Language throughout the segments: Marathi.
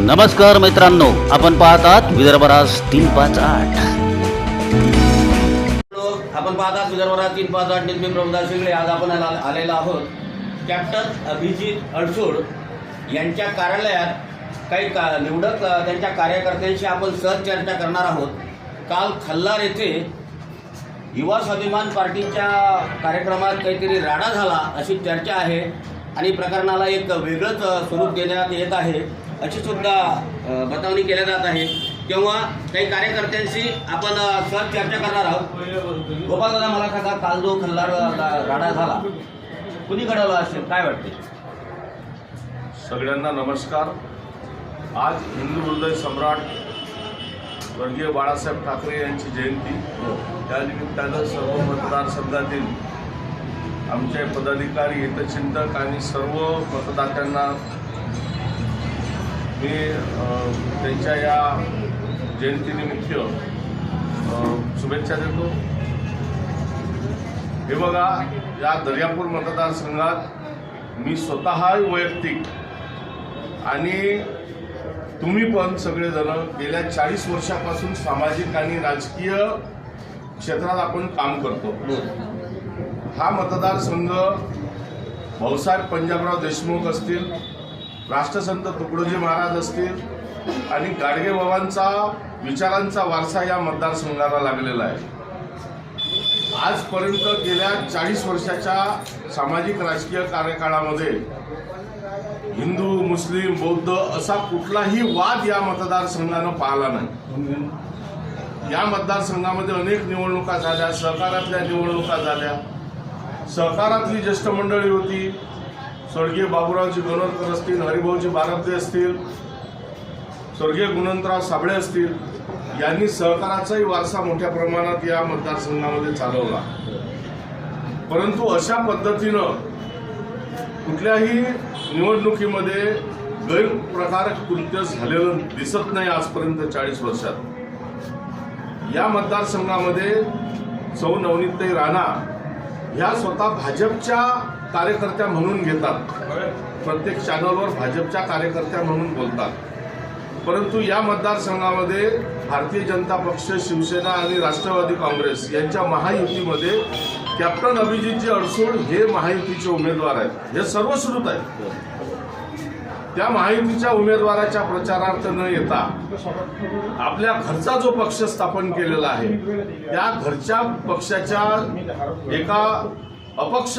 नमस्कार मित्रांनो आपण पाहतात विदर्भराज तीन पाच आठ. आपण पाहतात विदर्भरात तीन पाच आठ निर्मी प्रभुदास शिंगळे आज आपण आलेलो आहोत कॅप्टन अभिजित अडसूड यांच्या कार्यालयात. काही का निवडक त्यांच्या कार्यकर्त्यांशी आपण सहज चर्चा करणार आहोत. काल खल्लार येथे युवा स्वाभिमान पार्टीच्या कार्यक्रमात काहीतरी राडा झाला अशी चर्चा आहे आणि प्रकरणाला एक वेगळंच स्वरूप देण्यात येत आहे. अशी सुद्धा बतावणी केल्या जात आहे. तेव्हा काही कार्यकर्त्यांशी आपण सहज चर्चा करणार आहोत. गोपाल दादा मला सांगा काल जो खल्लार राडा झाला कुणी घडवला असेल? काय वाटते सगळ्यांना नमस्कार. आज हिंदू हृदय सम्राट स्वर्गीय बाळासाहेब ठाकरे यांची जयंती. त्या निमित्तानं सर्व मतदारसंघातील आमचे पदाधिकारी हितचिंतक आणि सर्व मतदात्यांना मी त्यांच्या या जयंतीनिमित्त शुभेच्छा देतो. हे बघा या दर्यापूर मतदारसंघात मी स्वतः वैयक्तिक आणि तुम्ही पण सगळेजण गेल्या चाळीस वर्षापासून सामाजिक आणि राजकीय क्षेत्रात आपण काम करतो. हा मतदारसंघ भाऊसाहेब पंजाबराव देशमुख असतील राष्ट्रसंत तुकडोजी महाराज असतील आणि गाडगेबाबांचा विचारांचा वारसा या मतदारसंघाला लागलेला आहे. आजपर्यंत गेल्या चाळीस वर्षाच्या सामाजिक राजकीय कार्यकाळामध्ये हिंदू मुस्लिम बौद्ध असा कुठलाही वाद या मतदारसंघानं पाहिला नाही. या मतदारसंघामध्ये अनेक निवडणुका झाल्या सहकारातल्या निवडणुका झाल्या. सहकारातली ज्येष्ठ मंडळी होती स्वर्गीय बाबूरावजी गणोरकर असतील हरिभाऊजी बारब्दे असतील स्वर्गीय गुणवंतराव साबळे असतील यांनी सहकाराचाही वारसा मोठ्या प्रमाणात या मतदारसंघामध्ये चालवला. परंतु अशा पद्धतीनं कुठल्याही निवडणुकीमध्ये गैरप्रकार कृत्य झालेलं दिसत नाही आजपर्यंत चाळीस वर्षात. या मतदारसंघामध्ये सौ नवनीतताई राणा ह्या स्वतः भाजपच्या कार्यकर्त्या म्हणून घेतात. प्रत्येक चॅनलवर भाजपच्या कार्यकर्त्या म्हणून बोलतात. परंतु या मतदारसंघामध्ये भारतीय जनता पक्ष शिवसेना आणि राष्ट्रवादी काँग्रेस यांच्या महायुतीमध्ये कॅप्टन अभिजितजी अडसूळ हे महायुतीचे उमेदवार आहेत. हे सर्वश्रुत आहेत. त्या महायुतीच्या उमेदवाराच्या प्रचारार्थ न येता आपल्या घरचा जो पक्ष स्थापन केलेला आहे त्या घरच्या पक्षाच्या एका अपक्ष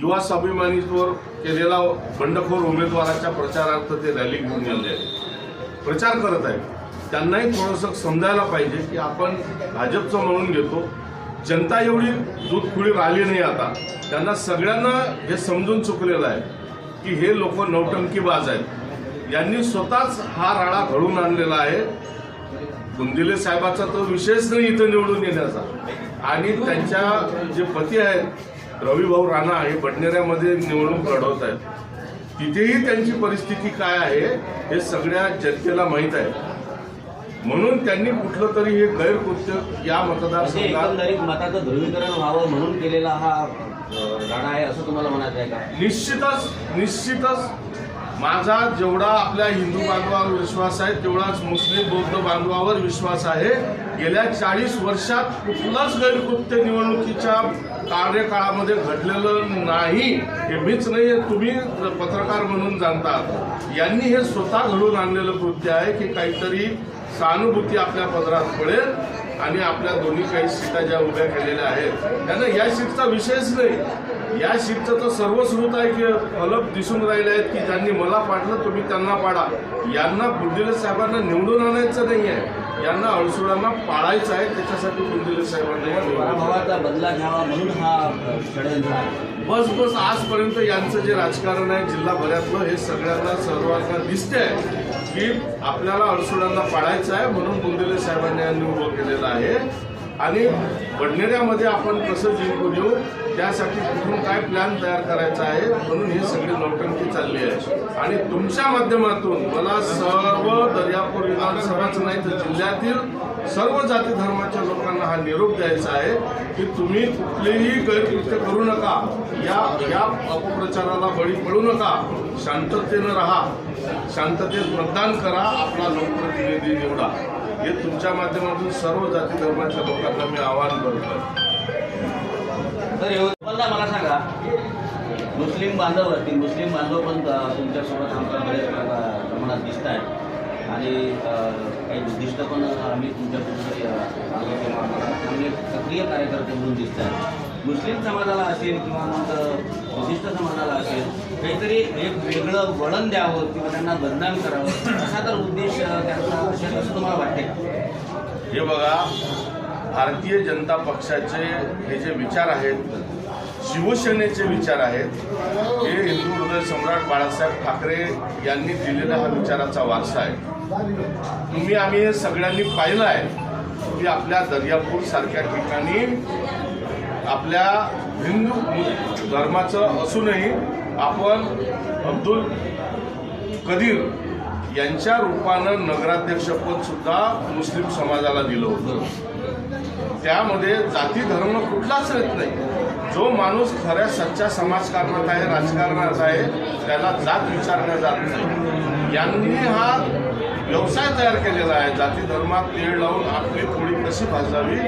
युवा स्वाभिमानीवर केलेला बंडखोर उमेदवाराच्या प्रचारार्थ ते रॅली घेऊन गेले आहेत. प्रचार करत आहेत. त्यांनाही थोडंसं समजायला पाहिजे की आपण भाजपचं म्हणून घेतो. जनता एवढी दूधखुळी राहिली नाही आता. त्यांना सगळ्यांना हे समजून चुकलेलं आहे की हे लोक नौटंकीबाज आहेत. यांनी स्वतःच हा राडा घडून आणलेला आहे. बुंदिले साहेबाचा तो विशेष नाही इथं निवडून येण्याचा. आणि त्यांच्या जे पती आहेत रविभाऊ राणा हे बडनेऱ्यामध्ये निवडणूक लढवत आहेत. तिथेही त्यांची परिस्थिती काय आहे हे सगळ्या जनतेला माहीत आहे. म्हणून त्यांनी कुठलं तरी हे गैरकृत्य या म्हणजे मतदारसंघात मताचं ध्रुवीकरण व्हावं म्हणून केलेला हा राडा आहे असं तुम्हाला म्हणायचं आहे का? निश्चितच निश्चितच माझा जेवढा आपल्या हिंदू बांधवावर विश्वास आहे तेवढाच मुस्लिम बौद्ध बांधवावर विश्वास आहे. गेल्या चाळीस वर्षात कुठलंच गैरकृत्य निवडणुकीच्या कार्यकाळामध्ये घडलेलं नाही हे मीच नाही तुम्ही पत्रकार म्हणून जाणता यांनी हे स्वतः घडून आणलेलं कृत्य आहे की काहीतरी सहानुभूती आपल्या पदरात पडेल आणि आपल्या दोन्ही काही सीटा ज्या उभ्या केलेल्या आहेत त्यांना या सीटचा विषयच नाही. या सीटचं तर सर्वश्रुत आहे की फलक दिसून राहिले आहेत की ज्यांनी मला पाडलं तुम्ही त्यांना पाडा. यांना बुद्धिले साहेबांना निवडून आणायचं नाही आहे यांना अडसुळांना पाळायचं आहे त्याच्यासाठी बुंदिले साहेबांना बदला घ्यावा म्हणून हा षडयंत्र आहे. बस बस आजपर्यंत यांचं जे राजकारण आहे जिल्हाभरातलं हे सगळ्यांना सर्वांना दिसते की आपल्याला अडसुळांना पाडायचं आहे म्हणून बुंदेले साहेबांनी यांनी उभं केलेलं आहे. आणि बडनेऱ्यामध्ये आपण कसं जिंकून येऊ त्यासाठी कुठून काय प्लॅन तयार करायचा आहे म्हणून ही सगळी नोटंकी चालली आहे. आणि तुमच्या माध्यमातून मला सर्व दर्यापूर विधानसभाच नाही तर जिल्ह्यातील सर्व जाती धर्माच्या लोकांना हा निरोप द्यायचा आहे की तुम्ही कुठलेही गैरकृत्य करू नका. या या अपप्रचाराला बळी पडू नका. शांततेनं राहा. शांततेत मतदान करा. आपला लोकप्रतिनिधी हे तुमच्या माध्यमातून सर्व जाती धर्माच्या लोकांना मी आवाहन करतो. तर यवतमाळला मला सांगा. मुस्लिम बांधव असतील मुस्लिम बांधव पण तुमच्यासोबत आमच्या बऱ्याच प्रमाणात दिसत आहेत आणि काही उद्दिष्ट पण आम्ही तुमच्या कुठेतरी आलो आम्हाला चांगले सक्रिय कार्यकर्ते म्हणून दिसत आहेत मुस्लिम समाजाला असेल किंवा मग विशिष्ट समाजाला असेल काहीतरी एक वेगळं वळण द्यावं किंवा त्यांना बदनाम करावं असा तर उद्देश त्यांचा असेल असं तुम्हाला वाटते हे बघा भारतीय जनता पक्षाचे हे जे विचार आहेत शिवसेनेचे विचार आहेत हे हिंदू हृदय सम्राट बाळासाहेब ठाकरे यांनी दिलेला हा विचाराचा वारसा आहे. तुम्ही आम्ही हे सगळ्यांनी पाहिलं आहे की आपल्या दर्यापूर सारख्या ठिकाणी आपल्या हिंदू धर्माचं असूनही आपण अब्दुल कदीर यांच्या रूपानं नगराध्यक्षपद सुद्धा मुस्लिम समाजाला दिलं होतं. त्यामध्ये जाती धर्म कुठलाच येत नाही. जो माणूस खऱ्या सच्च्या समाजकारणात आहे राजकारणात आहे त्याला जात विचारल्या जात नाही. यांनी हा व्यवसाय तयार केलेला आहे. जाती धर्मात तेळ लावून आपली पोळी कशी भाजावी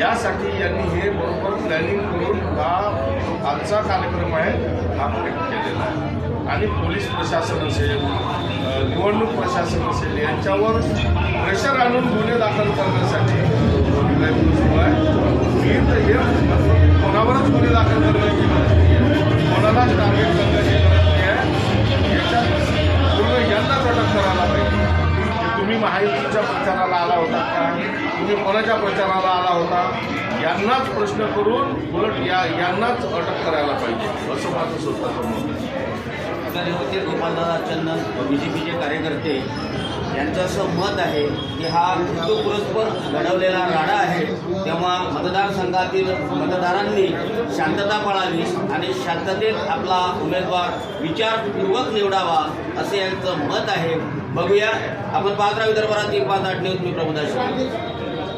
यासाठी यांनी हे बरोबर प्लॅनिंग करून हा आजचा कार्यक्रम आहे हा केलेला आहे. आणि पोलीस प्रशासन असेल निवडणूक प्रशासन असेल यांच्यावर प्रेशर आणून गुन्हे दाखल करण्यासाठी प्रयत्न सुरू आहे मी तर हे कोणावरच गुन्हे दाखल करण्याची गरज नाही आहे कोणालाच टार्गेट करण्याची गरज नाही आहे याच्यात पूर्ण यांनाच अटक करायला पाहिजे. तुम्ही महायुतीच्या प्रचाराला आला होता का? तुम्ही कोणाच्या प्रचाराला आला होता? यांनाच प्रश्न करून उलट या यांनाच अटक करायला पाहिजे. असं माझं स्वतःचं मत होते गोपालदादा चंदन बी जे पीचे कार्यकर्ते यांचं असं मत आहे की हा हिंदू पुरस्पर घडवलेला राडा आहे. तेव्हा मतदारसंघातील मतदारांनी शांतता पाळावी आणि शांततेत आपला उमेदवार विचारपूर्वक निवडावा असे यांचं मत आहे. बघूया. आपण पाहत राहा विदर्भात पाच आठ न्यूज मी प्रबोधाशी